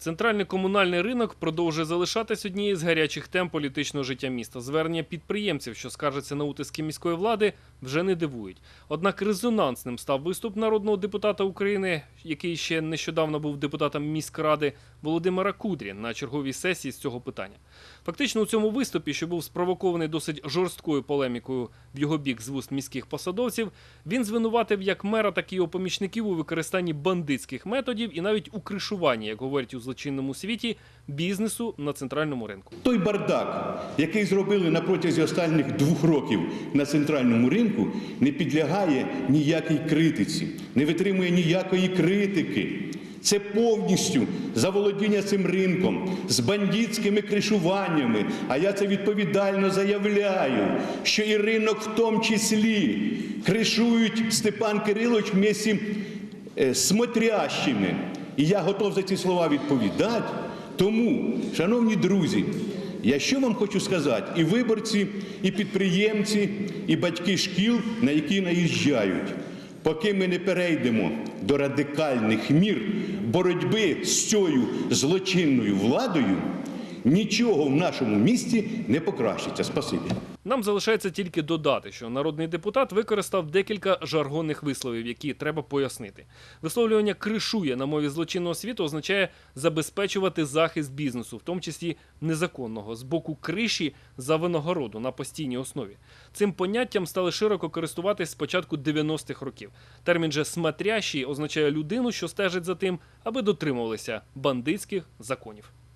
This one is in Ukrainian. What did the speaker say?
Центральний комунальний ринок продовжує залишатись однією з гарячих тем політичного життя міста. Звернення підприємців, що скаржаться на утиски міської влади, вже не дивують. Однак резонансним став виступ народного депутата України, який ще нещодавно був депутатом міськради Володимира Кудрі на черговій сесії з цього питання. Фактично у цьому виступі, що був спровокований досить жорсткою полемікою в його бік з вуст міських посадовців, він звинуватив як мера, так і його помічників у використанні бандитських методів і навіть у кришуванні, як говорять у злочинному світі, бізнесу на центральному ринку. Той бардак, який зробили на протязі останніх двох років на центральному ринку, не підлягає ніякій критиці, не витримує ніякої критики. Це повністю заволодіння цим ринком з бандитськими кришуваннями. А я це відповідально заявляю, що і ринок в тому числі кришують Степан Кирилович в місті е, смотрящими. І я готов за ці слова відповідати. Тому, шановні друзі, я що вам хочу сказати, і виборці, і підприємці, і батьки шкіл, на які наїжджають. Поки ми не перейдемо до радикальних мір боротьби з цією злочинною владою, нічого в нашому місті не покращиться. Спасибі. Нам залишається тільки додати, що народний депутат використав декілька жаргонних висловів, які треба пояснити. Висловлювання кришує на мові злочинного світу означає забезпечувати захист бізнесу, в тому числі незаконного, з боку криші за винагороду на постійній основі. Цим поняттям стали широко користуватись з початку 90-х років. Термін же «смотрящий» означає людину, що стежить за тим, аби дотримувалися бандитських законів.